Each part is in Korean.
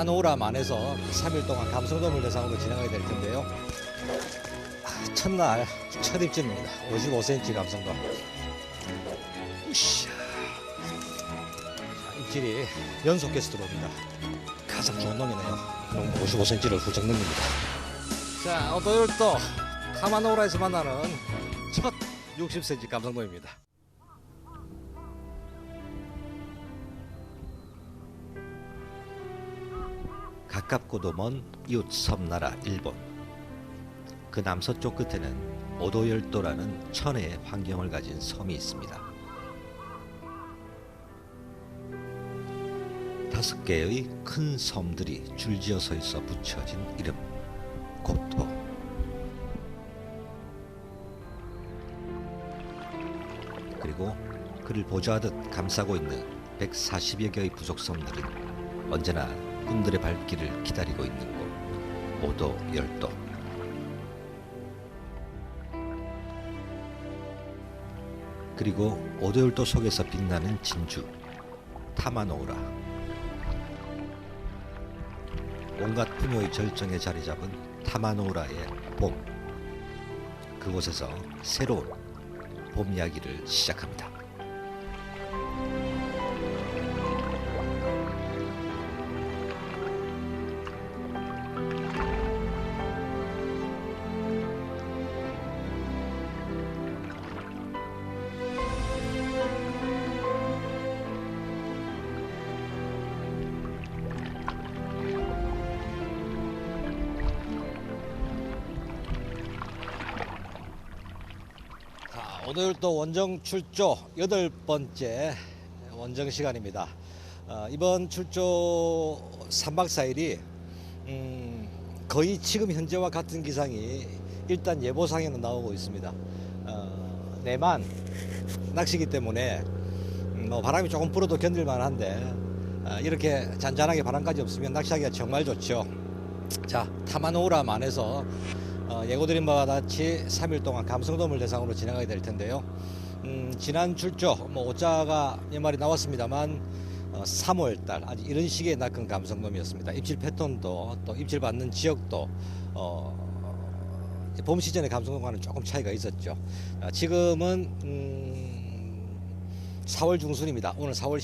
타마노라만에서 3일 동안 감성돔을 대상으로 진행하게 될 텐데요. 아, 첫날 첫 입질입니다. 55cm 감성돔. 으쌰. 자, 입질이 연속해서 들어옵니다. 가장 좋은 놈이네요. 그럼 55cm를 훌쩍 넘깁니다. 자, 오늘 또 타마노라에서 만나는 첫 60cm 감성돔입니다. 가깝고도 먼 이웃 섬나라 일본. 그 남서쪽 끝에는 오도열도라는 천혜의 환경을 가진 섬이 있습니다. 다섯 개의 큰 섬들이 줄지어 서 있어 붙여진 이름 고토. 그리고 그를 보좌하듯 감싸고 있는 140여 개의 부속섬들은 언제나 군들의 발길을 기다리고 있는 곳 오도 열도. 그리고 오도 열도 속에서 빛나는 진주 타마노우라. 온갖 풍요의 절정에 자리 잡은 타마노우라의 봄. 그곳에서 새로운 봄 이야기를 시작합니다. 또 원정 출조 여덟 번째 원정 시간입니다. 어, 이번 출조 3박 4일이 음, 거의 지금 현재와 같은 기상이 일단 예보상에는 나오고 있습니다. 어, 내만 낚시기 때문에 음, 뭐 바람이 조금 불어도 견딜만한데 어, 이렇게 잔잔하게 바람까지 없으면 낚시하기가 정말 좋죠. 자, 타마노우라만에서 어, 예고드린 바와 같이 3일 동안 감성돔을 대상으로 진행하게 될 텐데요. 음, 지난 출조 뭐 오자가 몇 마리 나왔습니다만 어, 3월 달 아주 이런 식의 낚은 감성돔이었습니다. 입질 패턴도 또 입질 받는 지역도 어, 봄 시즌의 감성돔과는 조금 차이가 있었죠. 아, 지금은 음, 4월 중순입니다. 오늘 4월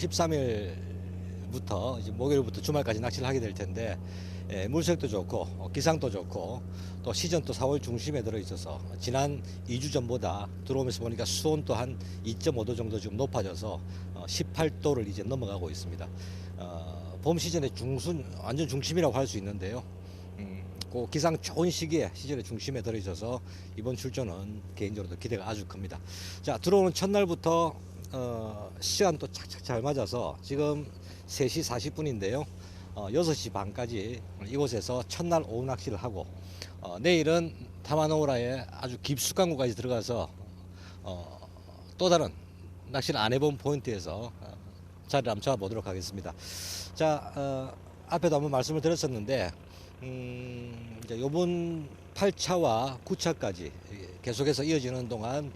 13일부터 이제 목요일부터 주말까지 낚시를 하게 될 텐데 예, 물색도 좋고 어, 기상도 좋고 또 시즌 또 4월 중심에 들어 있어서 지난 2주 전보다 들어오면서 보니까 수온도 한 2.5도 정도 지금 높아져서 어, 18도를 이제 넘어가고 있습니다. 어, 봄 시즌의 중순 완전 중심이라고 할 수 있는데요. 음, 그 기상 좋은 시기에 시즌의 중심에 들어 있어서 이번 출전은 개인적으로도 기대가 아주 큽니다. 자 들어오는 첫날부터 어, 시간도 착착 잘 맞아서 지금 3시 40분인데요. 어, 6시 반까지 이곳에서 첫날 오후 낚시를 하고 어, 내일은 타마노우라에 아주 깊숙한 곳까지 들어가서 어, 또 다른 낚시를 안 해본 포인트에서 어, 자리를 한번 잡아보도록 하겠습니다. 자, 어, 앞에도 한번 말씀을 드렸었는데 음, 이제 요번 8차와 9차까지 계속해서 이어지는 동안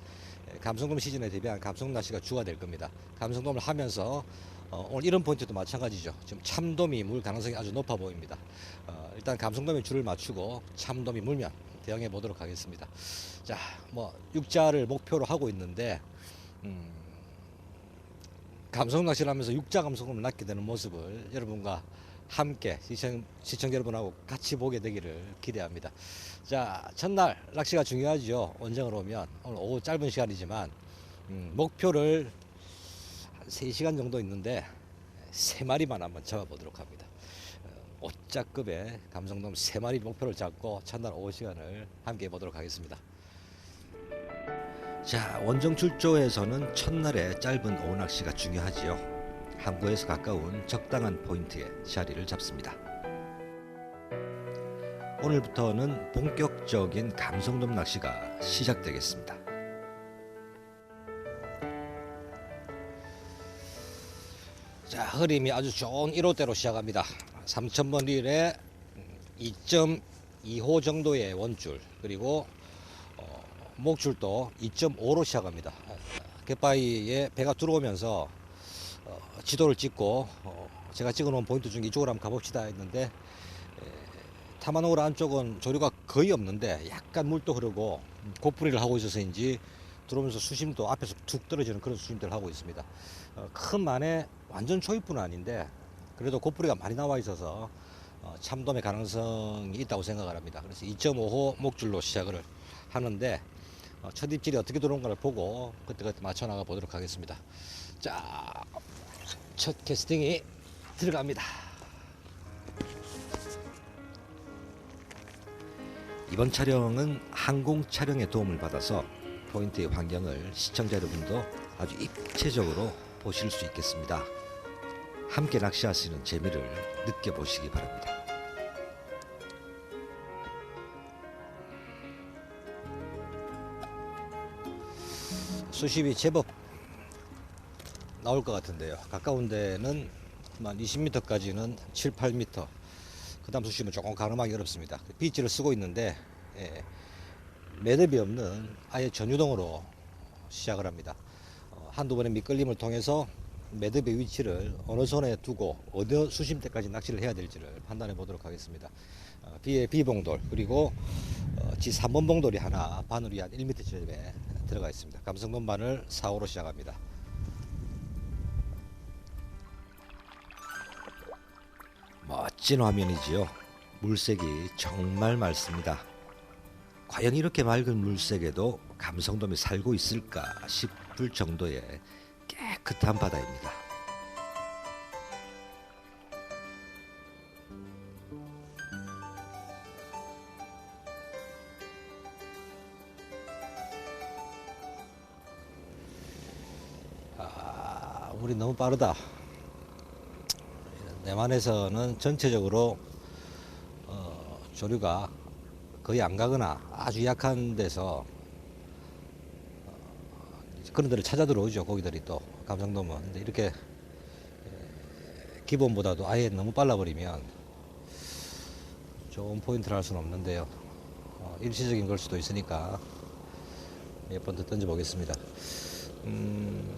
감성돔 시즌에 대비한 감성 낚시가 주가 될 겁니다. 감성돔을 하면서 어, 오늘 이런 포인트도 마찬가지죠. 지금 참돔이 물 가능성이 아주 높아 보입니다. 어, 일단 감성돔에 줄을 맞추고 참돔이 물면 대응해 보도록 하겠습니다. 자, 뭐 육자를 목표로 하고 있는데 음, 감성 낚시를 하면서 육자 감성돔을 낚게 되는 모습을 여러분과 함께 시청, 시청자 여러분하고 같이 보게 되기를 기대합니다. 자, 첫날 낚시가 중요하죠. 원정을 오면 오늘 오후 짧은 시간이지만 음, 목표를 한 3시간 정도 있는데 세 마리만 한번 잡아보도록 합니다. 어, 오짜급의 감성돔 세 마리 목표를 잡고 첫날 오후 시간을 함께 해보도록 하겠습니다. 자, 원정 출조에서는 첫날에 짧은 오후 낚시가 중요하지요. 항구에서 가까운 적당한 포인트에 자리를 잡습니다. 오늘부터는 본격적인 감성돔 낚시가 시작되겠습니다. 자, 흐림이 아주 좋은 1호대로 시작합니다. 3,000번 릴에 2.2호 정도의 원줄, 그리고 어, 목줄도 2.5로 시작합니다. 갯바위에 배가 들어오면서 어, 지도를 찍고 어, 제가 찍어놓은 포인트 중에 이쪽으로 한번 가봅시다 했는데 에, 타마노라 안쪽은 조류가 거의 없는데 약간 물도 흐르고 음, 고프리를 하고 있어서인지 들어오면서 수심도 앞에서 툭 떨어지는 그런 수심들을 하고 있습니다. 어, 큰 만에 완전 초입부는 아닌데 그래도 고프리가 많이 나와 있어서 어, 참돔의 가능성이 있다고 생각을 합니다. 그래서 2.5호 목줄로 시작을 하는데 어, 첫 입질이 어떻게 들어온가를 보고 그때그때 맞춰 나가 보도록 하겠습니다. 자, 첫 캐스팅이 들어갑니다. 이번 촬영은 항공 촬영의 도움을 받아서 포인트의 환경을 시청자 여러분도 아주 입체적으로 보실 수 있겠습니다. 함께 낚시하시는 재미를 느껴보시기 바랍니다. 수심이 제법 나올 것 같은데요. 가까운 데는 한 20m까지는 7, 8m. 그 다음 수심은 조금 가늠하기 어렵습니다. 비치를 쓰고 있는데, 예, 매듭이 없는 아예 전유동으로 시작을 합니다. 어, 한두 번의 미끌림을 통해서 매듭의 위치를 어느 손에 두고 어느 수심대까지 낚시를 해야 될지를 판단해 보도록 하겠습니다. 어, B의 B봉돌 그리고 어, G 3번 봉돌이 하나 바늘이 한 1m 지점에 들어가 있습니다. 감성돔 바늘 4호로 시작합니다. 멋진 화면이지요. 물색이 정말 맑습니다. 과연 이렇게 맑은 물색에도 감성돔이 살고 있을까 싶을 정도의 깨끗한 바다입니다. 아, 우리 너무 빠르다. 내만에서는 전체적으로 어, 조류가 거의 안 가거나 아주 약한 데서 어, 그런 데를 찾아 들어오죠 고기들이 또 감성돔은. 근데 이렇게 에, 기본보다도 아예 너무 빨라 버리면 좋은 포인트를 할 수는 없는데요. 어, 일시적인 걸 수도 있으니까 몇 번 더 던져 보겠습니다. 음,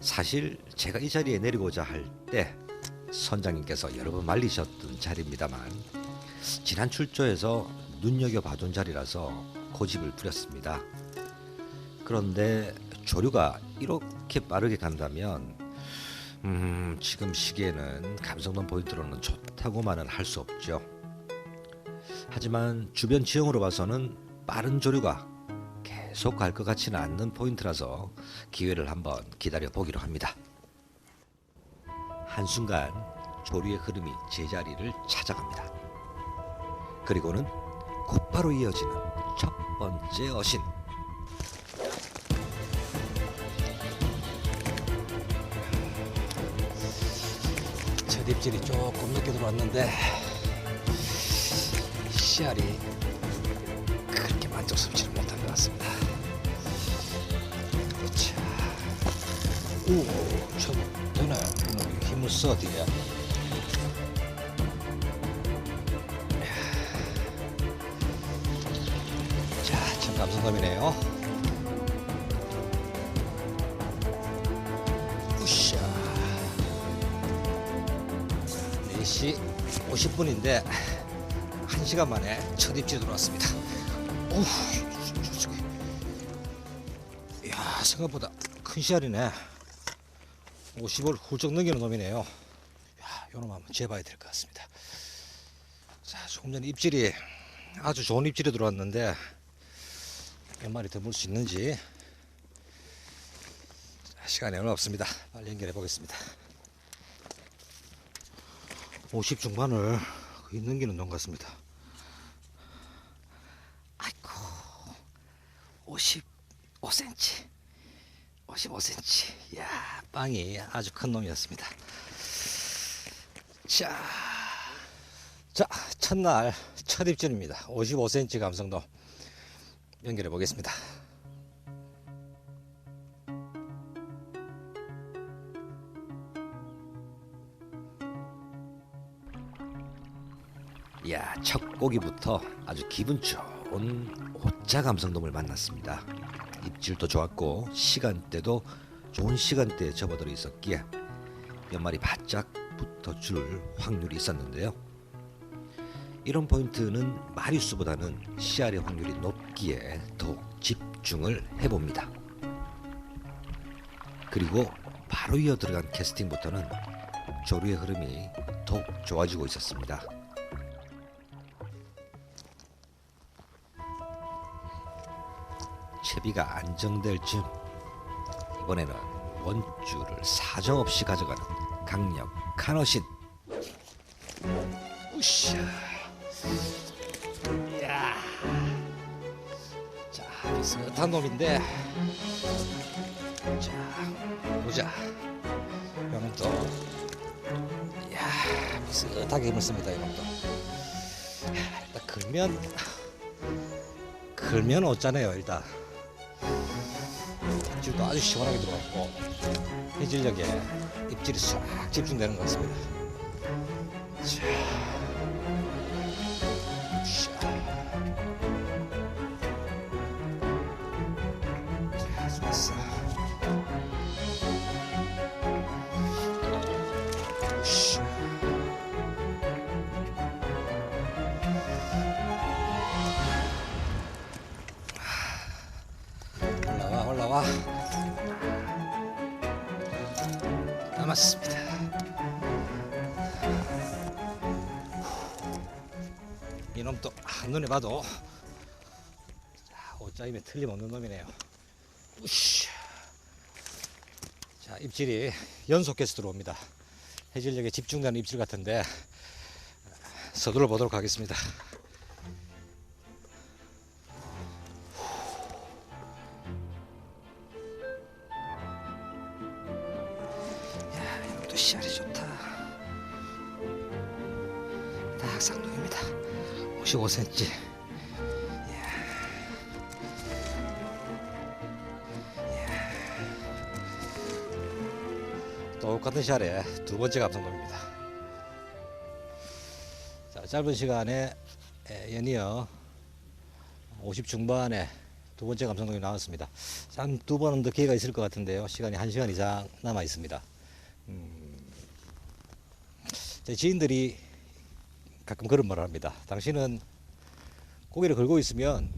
사실 제가 이 자리에 내리고자 할 때 선장님께서 여러 번 말리셨던 자리입니다만 지난 출조에서 눈여겨 봐둔 자리라서 고집을 부렸습니다. 그런데 조류가 이렇게 빠르게 간다면 음, 지금 시기에는 감성돔 포인트로는 좋다고만은 할 수 없죠. 하지만 주변 지형으로 봐서는 빠른 조류가 계속 갈 것 같지는 않는 포인트라서 기회를 한번 기다려 보기로 합니다. 한순간 조류의 흐름이 제자리를 찾아갑니다. 그리고는 곧바로 이어지는 첫 번째 어신. 첫 입질이 조금 늦게 들어왔는데 씨알이 그렇게 만족스럽지는 못한 것 같습니다. 자, 오, 저 되네. 이거 힘을 써 뒤에. 50분인데 1시간 만에 첫 입질 들어왔습니다. 이야, 생각보다 큰 씨알이네. 50을 훌쩍 넘기는 놈이네요. 야, 요놈 한번 재봐야 될 것 같습니다. 자, 조금 전에 입질이 아주 좋은 입질이 들어왔는데 몇 마리 더 물 수 있는지 자, 시간이 얼마 없습니다. 빨리 연결해 보겠습니다. 50 중반을 거의 넘기는 놈 같습니다. 아이고 55cm 55cm 이야 빵이 아주 큰 놈이었습니다. 자, 자 첫날 첫 입질입니다. 55cm 감성도 연결해 보겠습니다. 이야 첫 고기부터 아주 기분 좋은 오짜 감성돔을 만났습니다. 입질도 좋았고 시간대도 좋은 시간대에 접어들어 있었기에 몇 마리 바짝 붙어 줄 확률이 있었는데요. 이런 포인트는 마리수보다는 씨알의 확률이 높기에 더욱 집중을 해봅니다. 그리고 바로 이어 들어간 캐스팅부터는 조류의 흐름이 더욱 좋아지고 있었습니다. 채비가 안정될 즈음 이번에는 원줄을 사정없이 가져가는 강력한 어신. 우샤 야. 자 비슷한 놈인데. 자 보자. 이놈도. 야 비슷하게 힘을 씁니다 이놈도. 야, 일단 걸면 걸면 어쩌네요 일단 입질도 아주 시원하게 들어갔고 해질녘에 입질이 싹 집중되는 것 같습니다. 자, 한눈에 봐도 자, 옷자임에 틀림없는 놈이네요 우씨. 자 입질이 연속해서 들어옵니다 해질녘에 집중되는 입질 같은데 서둘러 보도록 하겠습니다 야, 이것도 씨알이 좋다. 딱 쌍둥이입니다. 55cm. 똑같은 샤에 두 번째 감성돔입니다. 자, 짧은 시간에 에, 연이어 50 중반에 두 번째 감성돔이 나왔습니다. 한두 번은 더 기회가 있을 것 같은데요. 시간이 한 시간 이상 남아 있습니다. 음, 제 지인들이 가끔 그런 말을 합니다. 당신은 고기를 걸고 있으면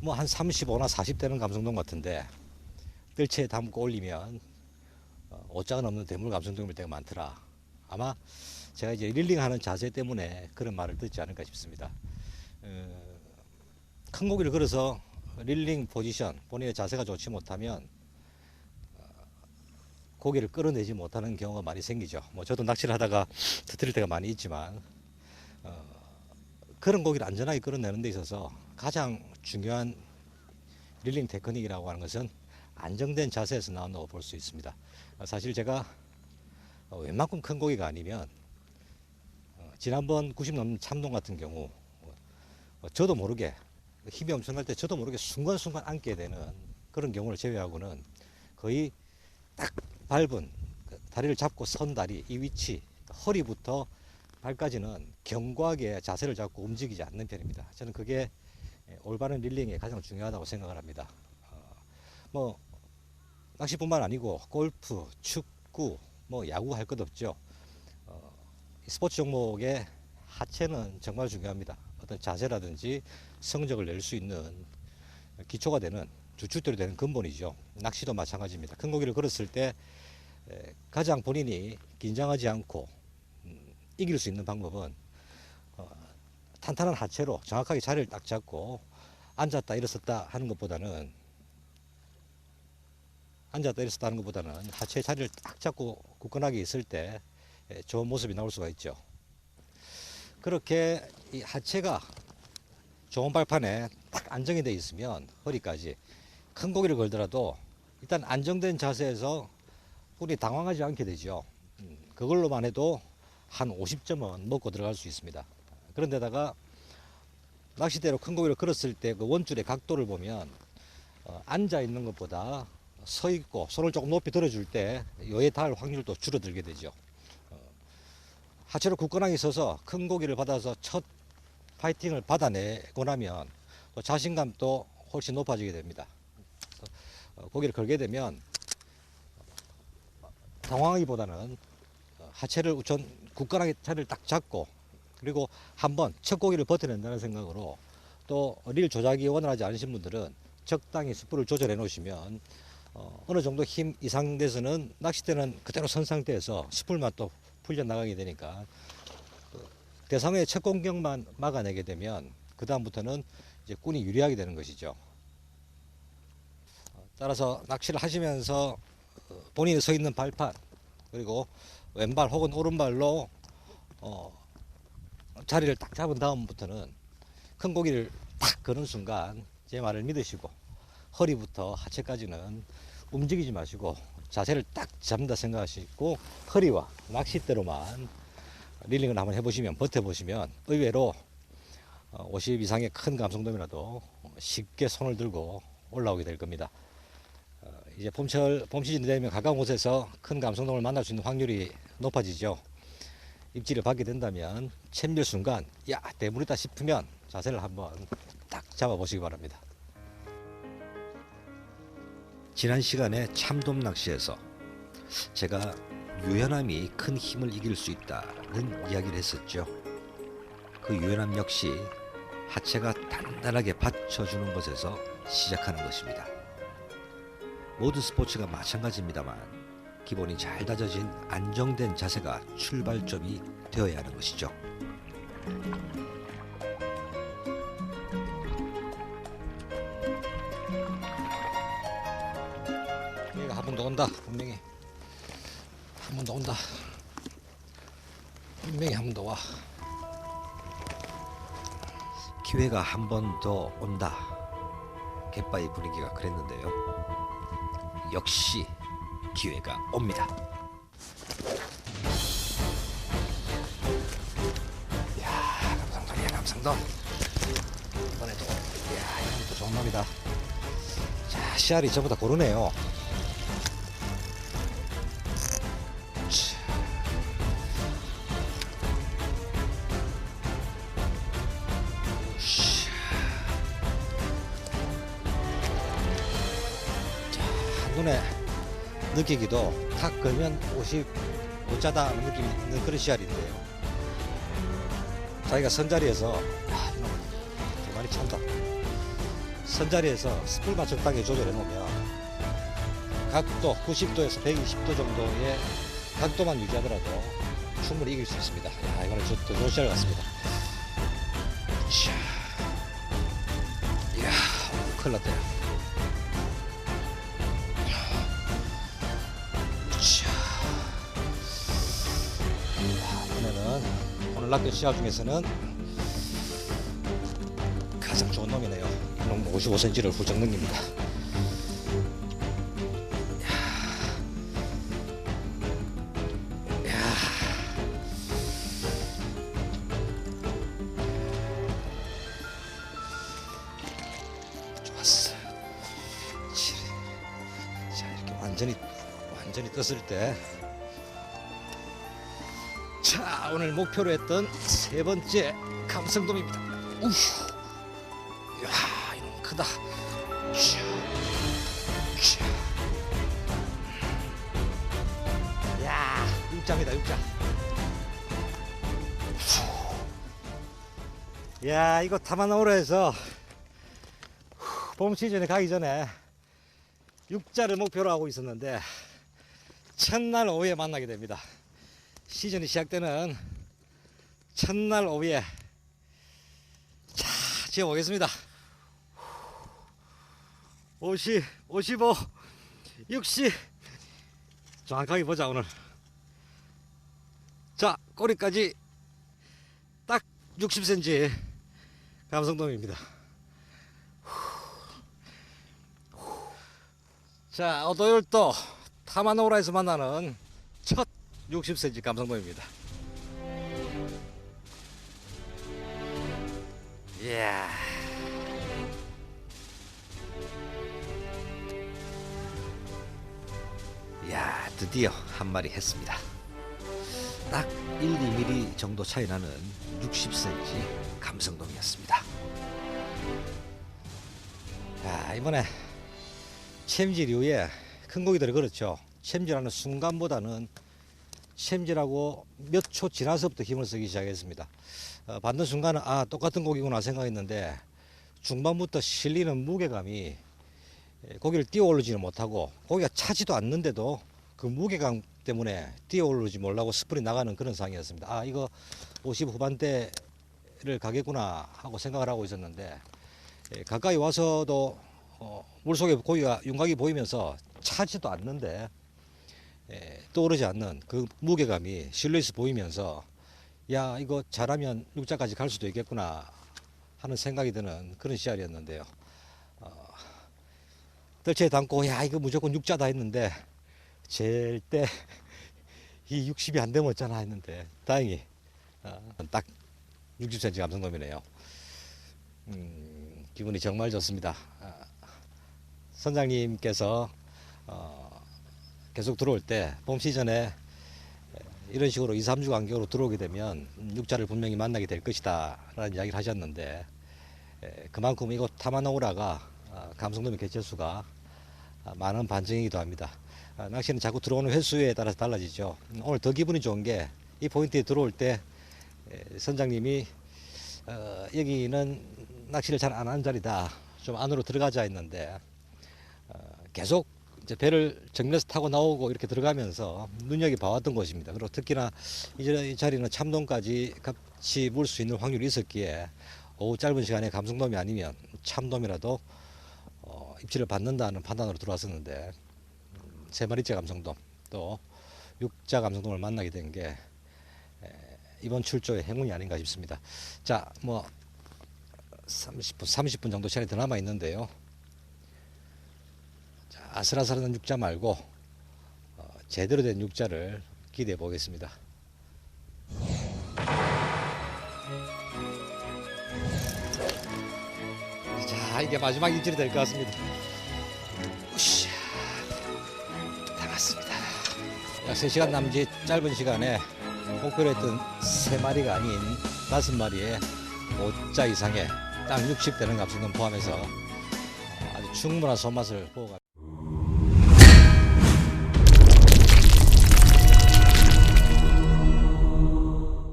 뭐 한 35나 40 되는 감성돔 같은데 뜰채에 담고 올리면 어, 옷장은 없는 대물 감성돔일 때가 많더라. 아마 제가 이제 릴링하는 자세 때문에 그런 말을 듣지 않을까 싶습니다. 어, 큰 고기를 걸어서 릴링 포지션 본인의 자세가 좋지 못하면 어, 고기를 끌어내지 못하는 경우가 많이 생기죠. 뭐 저도 낚시를 하다가 터뜨릴 때가 많이 있지만 어, 그런 고기를 안전하게 끌어내는 데 있어서 가장 중요한 릴링 테크닉이라고 하는 것은 안정된 자세에서 나온다고 볼 수 있습니다. 어, 사실 제가 어, 웬만큼 큰 고기가 아니면 어, 지난번 90 넘는 참돔 같은 경우 어, 저도 모르게 힘이 엄청날 때 저도 모르게 순간순간 앉게 되는 그런 경우를 제외하고는 거의 딱 밟은 그 다리를 잡고 선 다리 이 위치 허리부터 발까지는 견고하게 자세를 잡고 움직이지 않는 편입니다. 저는 그게 예, 올바른 릴링에 가장 중요하다고 생각을 합니다. 어, 뭐 낚시뿐만 아니고 골프, 축구, 뭐 야구 할 것 없죠. 어, 이 스포츠 종목의 하체는 정말 중요합니다. 어떤 자세라든지 성적을 낼 수 있는 기초가 되는 주춧돌이 되는 근본이죠. 낚시도 마찬가지입니다. 큰 고기를 걸었을 때 에, 가장 본인이 긴장하지 않고 음, 이길 수 있는 방법은 어, 탄탄한 하체로 정확하게 자리를 딱 잡고 앉았다 일어섰다 하는 것보다는 앉았다 일어섰다 하는 것보다는 하체 자리를 딱 잡고 굳건하게 있을 때 에, 좋은 모습이 나올 수가 있죠. 그렇게 이 하체가 좋은 발판에 딱 안정이 되어 있으면 허리까지 큰 고기를 걸더라도 일단 안정된 자세에서 우리 당황하지 않게 되죠. 음, 그걸로만 해도 한 50점은 먹고 들어갈 수 있습니다. 그런데다가 낚시대로 큰 고기를 걸었을 때 그 원줄의 각도를 보면 어, 앉아 있는 것보다 서 있고 손을 조금 높이 들어줄 때 요에 닿을 확률도 줄어들게 되죠. 어, 하체로 굳건하게 서서 큰 고기를 받아서 첫 파이팅을 받아내고 나면 또 자신감도 훨씬 높아지게 됩니다. 어, 고기를 걸게 되면 당황하기보다는 하체를 우선 굳건하게 자리를 딱 잡고 그리고 한번 첫 고기를 버텨낸다는 생각으로 또 릴 조작이 원활하지 않으신 분들은 적당히 숯불을 조절해 놓으시면 어, 어느 정도 힘 이상 돼서는 낚싯대는 그대로 선 상태에서 숯불만 또 풀려 나가게 되니까 그 대상의 첫 공격만 막아내게 되면 그 다음부터는 이제 꾼이 유리하게 되는 것이죠. 어, 따라서 낚시를 하시면서 어, 본인이 서 있는 발판 그리고 왼발 혹은 오른발로 어, 자리를 딱 잡은 다음부터는 큰 고기를 딱 거는 순간 제 말을 믿으시고 허리부터 하체까지는 움직이지 마시고 자세를 딱 잡는다 생각하시고 허리와 낚싯대로만 릴링을 한번 해보시면 버텨보시면 의외로 어, 50 이상의 큰 감성돔이라도 쉽게 손을 들고 올라오게 될 겁니다. 어, 이제 봄철 봄 시즌 되면 가까운 곳에서 큰 감성돔을 만날 수 있는 확률이 높아지죠. 입질을 받게 된다면 챔질 순간 야 대물이다 싶으면 자세를 한번 딱 잡아 보시기 바랍니다. 지난 시간에 참돔 낚시에서 제가 유연함이 큰 힘을 이길 수 있다는 이야기를 했었죠. 그 유연함 역시 하체가 단단하게 받쳐주는 것에서 시작하는 것입니다. 모든 스포츠가 마찬가지입니다만 기본이 잘 다져진 안정된 자세가 출발점이 되어야 하는 것이죠. 얘가 한 번 더 온다 분명히. 한 번 더 온다. 분명히 한 번 더 와. 기회가 한 번 더 온다. 갯바위 분위기가 그랬는데요. 역시 기회가 옵니다. 야, 감성돔이야, 감성돔. 이번에도, 야, 이건 또 좋은 놈이다. 자, 씨알이 전부 다 고르네요. 느끼기도 탁 걸면 옷이 못 자다 하는 느낌이 있는 그런 씨알인데요. 자기가 선자리에서 야, 이놈 좀 많이 찬다. 선자리에서 스풀만 적당히 조절해 놓으면 각도 90도에서 120도 정도의 각도만 유지하더라도 충분히 이길 수 있습니다. 야, 이거는 저, 더 좋은 씨알 같습니다. 자, 이야, 큰일 났다. 낚은 씨알 중에서는 가장 좋은 놈이네요. 이놈 55cm를 훌쩍 넘깁니다. 완전히 완전히 떴을 때. 자 오늘 목표로 했던 세 번째 감성돔입니다. 우후. 야 이놈 크다. 샤. 샤. 야 육자입니다 육자. 야 이거 타마나오라 해서 봄 시즌에 가기 전에 육자를 목표로 하고 있었는데 첫날 오후에 만나게 됩니다. 시즌이 시작되는 첫날 오후에 자 지어 보겠습니다. 50, 55, 60 정확하게 보자 오늘. 자 꼬리까지 딱 60cm 감성돔입니다. 자, 어도율도 타마노라에서 만나는 첫 60cm 감성돔입니다. 이야. 이야, 드디어 한 마리 했습니다. 딱 1, 2mm 정도 차이 나는 60cm 감성돔이었습니다. 자, 이번에 챔질 이후에 큰 고기들을 그렇죠. 챔질하는 순간보다는 챔질하고 몇 초 지나서부터 힘을 쓰기 시작했습니다. 어, 받는 순간은 아 똑같은 고기구나 생각했는데 중반부터 실리는 무게감이 예, 고기를 뛰어 오르지는 못하고 고기가 차지도 않는데도 그 무게감 때문에 뛰어 오르지 못하고 스프이 나가는 그런 상황이었습니다. 아 이거 50 후반대를 가겠구나 하고 생각을 하고 있었는데 예, 가까이 와서도 어, 물속에 고기가 윤곽이 보이면서 차지도 않는데 예, 떠오르지 않는 그 무게감이 실루엣이 보이면서 야 이거 잘하면 육자까지 갈 수도 있겠구나 하는 생각이 드는 그런 씨알이었는데요. 어, 뜰채에 담고 야 이거 무조건 육자다 했는데 절대 이 60이 안 되면 어쩌나 했는데 다행히 어, 딱 60cm 감성돔이네요. 음, 기분이 정말 좋습니다. 아, 선장님께서 어, 계속 들어올 때 봄 시즌에 이런 식으로 2, 3주 간격으로 들어오게 되면 육자를 분명히 만나게 될 것이다 라는 이야기를 하셨는데 에, 그만큼 이곳 타마노우라가 아, 감성돔의 개체수가 아, 많은 반증이기도 합니다. 아, 낚시는 자꾸 들어오는 횟수에 따라서 달라지죠. 음, 오늘 더 기분이 좋은 게 이 포인트에 들어올 때 에, 선장님이 어, 여기는 낚시를 잘 안 하는 자리다. 좀 안으로 들어가자 했는데 어, 계속 이제 배를 정면에서 타고 나오고 이렇게 들어가면서 눈여겨 봐왔던 곳입니다. 그리고 특히나 이 자- 이 자리는 참돔까지 같이 물 수 있는 확률이 있었기에 오후 짧은 시간에 감성돔이 아니면 참돔이라도 어, 입질을 받는다는 판단으로 들어왔었는데 음, 세 마리째 감성돔 또 육자 감성돔을 만나게 된 게 이번 출조의 행운이 아닌가 싶습니다. 자, 뭐 30분, 30분 정도 시간이 더 남아 있는데요. 자, 아슬아슬한 육자 말고 어, 제대로 된 육자를 기대해 보겠습니다. 자, 이게 마지막 입질이 될 것 같습니다. 으쌰, 다 왔습니다. 약 3시간 남짓 짧은 시간에 목표로 했던 3마리가 아닌 5마리의 5자 이상의 딱 60되는 값은 포함해서 아주 충분한 손맛을 보고 가